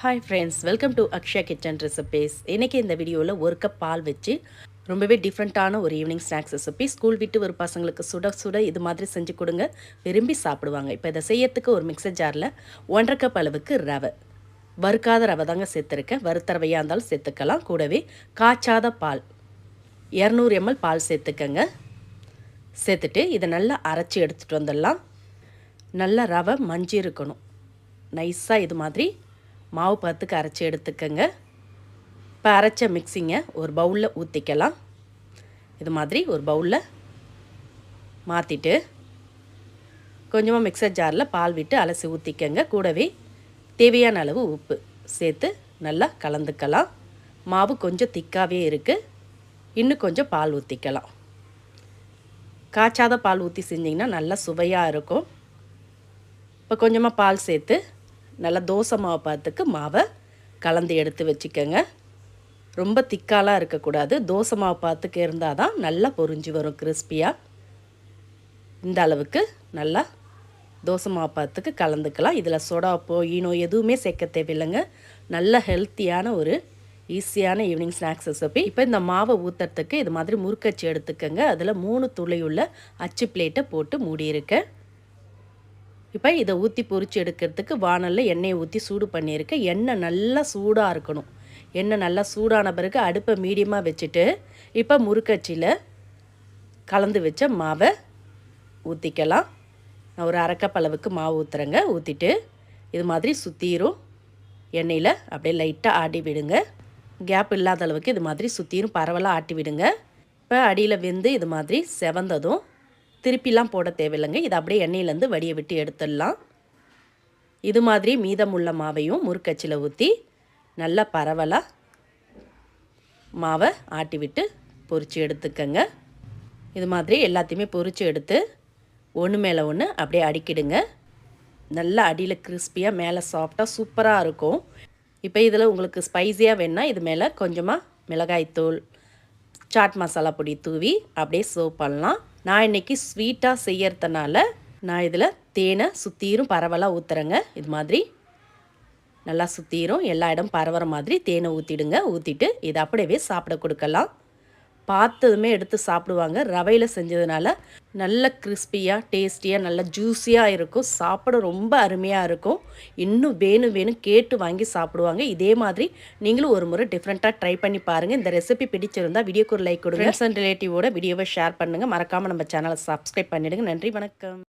Hi friends welcome to Akshaya kitchen recipes இன்றைக்கி இந்த வீடியோவில் ஒரு கப் பால் வச்சு ரொம்பவே டிஃப்ரெண்ட்டான ஒரு ஈவினிங் ஸ்நாக்ஸ் ரெசிபி ஸ்கூல் விட்டு ஒரு பசங்களுக்கு சுட சுட இது மாதிரி செஞ்சு கொடுங்க. விரும்பி சாப்பிடுவாங்க. இப்போ இதை செய்யறதுக்கு ஒரு மிக்சர் ஜாரில் ஒன்றரை கப் அளவுக்கு ரவை. வறுக்காத ரவை தாங்க சேர்த்துருக்கேன். வறுத்த ரவையாக இருந்தாலும் சேர்த்துக்கலாம். கூடவே காய்ச்சாத பால். இரநூறு எம்எல் பால் சேர்த்துக்கங்க. சேர்த்துட்டு இதை நல்லா அரைச்சி எடுத்துகிட்டு வந்துடலாம். நல்லா ரவை மஞ்சி இருக்கணும். நைஸாக இது மாதிரி மாவு பத்துக்கு அரைச்சி எடுத்துக்கோங்க. இப்போ அரைச்ச மிக்சிங்கை ஒரு பவுலில் ஊற்றிக்கலாம் இது மாதிரி ஒரு பவுலில் மாற்றிட்டு கொஞ்சமாக மிக்சர் ஜாரில் பால் விட்டு அலசி ஊற்றிக்கங்க கூடவே தேவையான அளவு உப்பு சேர்த்து நல்லா கலந்துக்கலாம். மாவு கொஞ்சம் திக்காகவே இருக்குது இன்னும் கொஞ்சம் பால் ஊற்றிக்கலாம் காய்ச்சாத பால் ஊற்றி செஞ்சிங்கன்னா நல்லா சுவையாக இருக்கும். இப்போ கொஞ்சமாக பால் சேர்த்து நல்லா தோசை மாவு பார்த்துக்கு மாவை கலந்து எடுத்து வச்சுக்கோங்க. ரொம்ப திக்காலாம் இருக்கக்கூடாது. தோசை மாவு பார்த்துக்கு இருந்தால் தான் நல்லா பொரிஞ்சு வரும் கிறிஸ்பியாக இந்த அளவுக்கு நல்லா தோசை மாவு பார்த்துக்கு கலந்துக்கலாம். இதில் சொடாப்போ ஈனோ எதுவுமே சேர்க்க தேவையில்லைங்க. நல்ல ஹெல்த்தியான ஒரு ஈஸியான ஈவினிங் ஸ்நாக்ஸ் ரெசிபி இப்போ இந்த மாவை ஊற்றுறதுக்கு இது மாதிரி முறுக்கச்சி எடுத்துக்கோங்க. அதில் மூணு துளையுள்ள அச்சு பிளேட்டை போட்டு மூடியிருக்கேன். இப்போ இதை ஊற்றி பொறிச்சு எடுக்கிறதுக்கு வானலில் எண்ணெயை ஊற்றி சூடு பண்ணியிருக்கேன் எண்ணெய் நல்லா சூடாக இருக்கணும். எண்ணெய் நல்லா சூடான பிறகு அடுப்பை மீடியமாக வச்சுட்டு இப்போ முறுக்கச்சியில் கலந்து வச்ச மாவை ஊற்றிக்கலாம் நான் ஒரு அரைக்கப்பளவுக்கு மாவு ஊற்றுறேங்க ஊற்றிட்டு இது மாதிரி சுற்றிரும் எண்ணெயில் அப்படியே லைட்டாக ஆட்டி விடுங்க. கேப் இல்லாத அளவுக்கு இது மாதிரி சுற்றிரும் பரவலாக ஆட்டி விடுங்க. இப்போ அடியில் வெந்து இது மாதிரி செவந்ததும் திருப்பிலாம் போட தேவையில்லைங்க. இதை அப்படியே எண்ணெயிலேருந்து வடியை விட்டு எடுத்துடலாம். இது மாதிரி மீதமுள்ள மாவையும் முறுக்கச்சில் ஊற்றி நல்லா பரவலாக மாவை ஆட்டி விட்டு பொறிச்சு எடுத்துக்கங்க. இது மாதிரி எல்லாத்தையுமே பொறிச்சு எடுத்து ஒன்று மேலே ஒன்று அப்படியே அடிக்கிடுங்க. நல்லா அடியில் கிறிஸ்பியாக மேலே சாஃப்டாக சூப்பராக இருக்கும். இப்போ இதில் உங்களுக்கு ஸ்பைஸியாக வேணால் இது மேலே கொஞ்சமாக மிளகாய்த்தூள் சாட் மசாலா பொடி தூவி அப்படியே சர்வ் பண்ணலாம். நான் இன்றைக்கி ஸ்வீட்டாக செய்யறதுனால நான் இதில் தேனை சுற்றிரும் பரவலாக ஊற்றுறேங்க இது மாதிரி நல்லா சுற்றிரும் எல்லா இடம் பரவற மாதிரி தேனை ஊற்றிடுங்க ஊற்றிட்டு இதை அப்படியே சாப்பிட கொடுக்கலாம். பார்த்ததுமே எடுத்து சாப்பிடுவாங்க. ரவையில் செஞ்சதுனால நல்ல கிறிஸ்பியாக டேஸ்டியாக நல்ல ஜூஸியாக இருக்கும். சாப்பிட ரொம்ப அருமையாக இருக்கும். இன்னும் வேணும் வேணும் கேட்டு வாங்கி சாப்பிடுவாங்க. இதே மாதிரி நீங்களும் ஒரு முறை டிஃப்ரெண்ட்டாக ட்ரை பண்ணி பாருங்கள் இந்த ரெசிபி பிடிச்சிருந்தா வீடியோக்கு ஒரு லைக் கொடுங்க. ஃப்ரெண்ட்ஸ் அண்ட் ரிலேட்டிவோட வீடியோவை ஷேர் பண்ணுங்கள் மறக்காமல் நம்ம சேனலை சப்ஸ்கிரைப் பண்ணிவிடுங்க நன்றி வணக்கம்.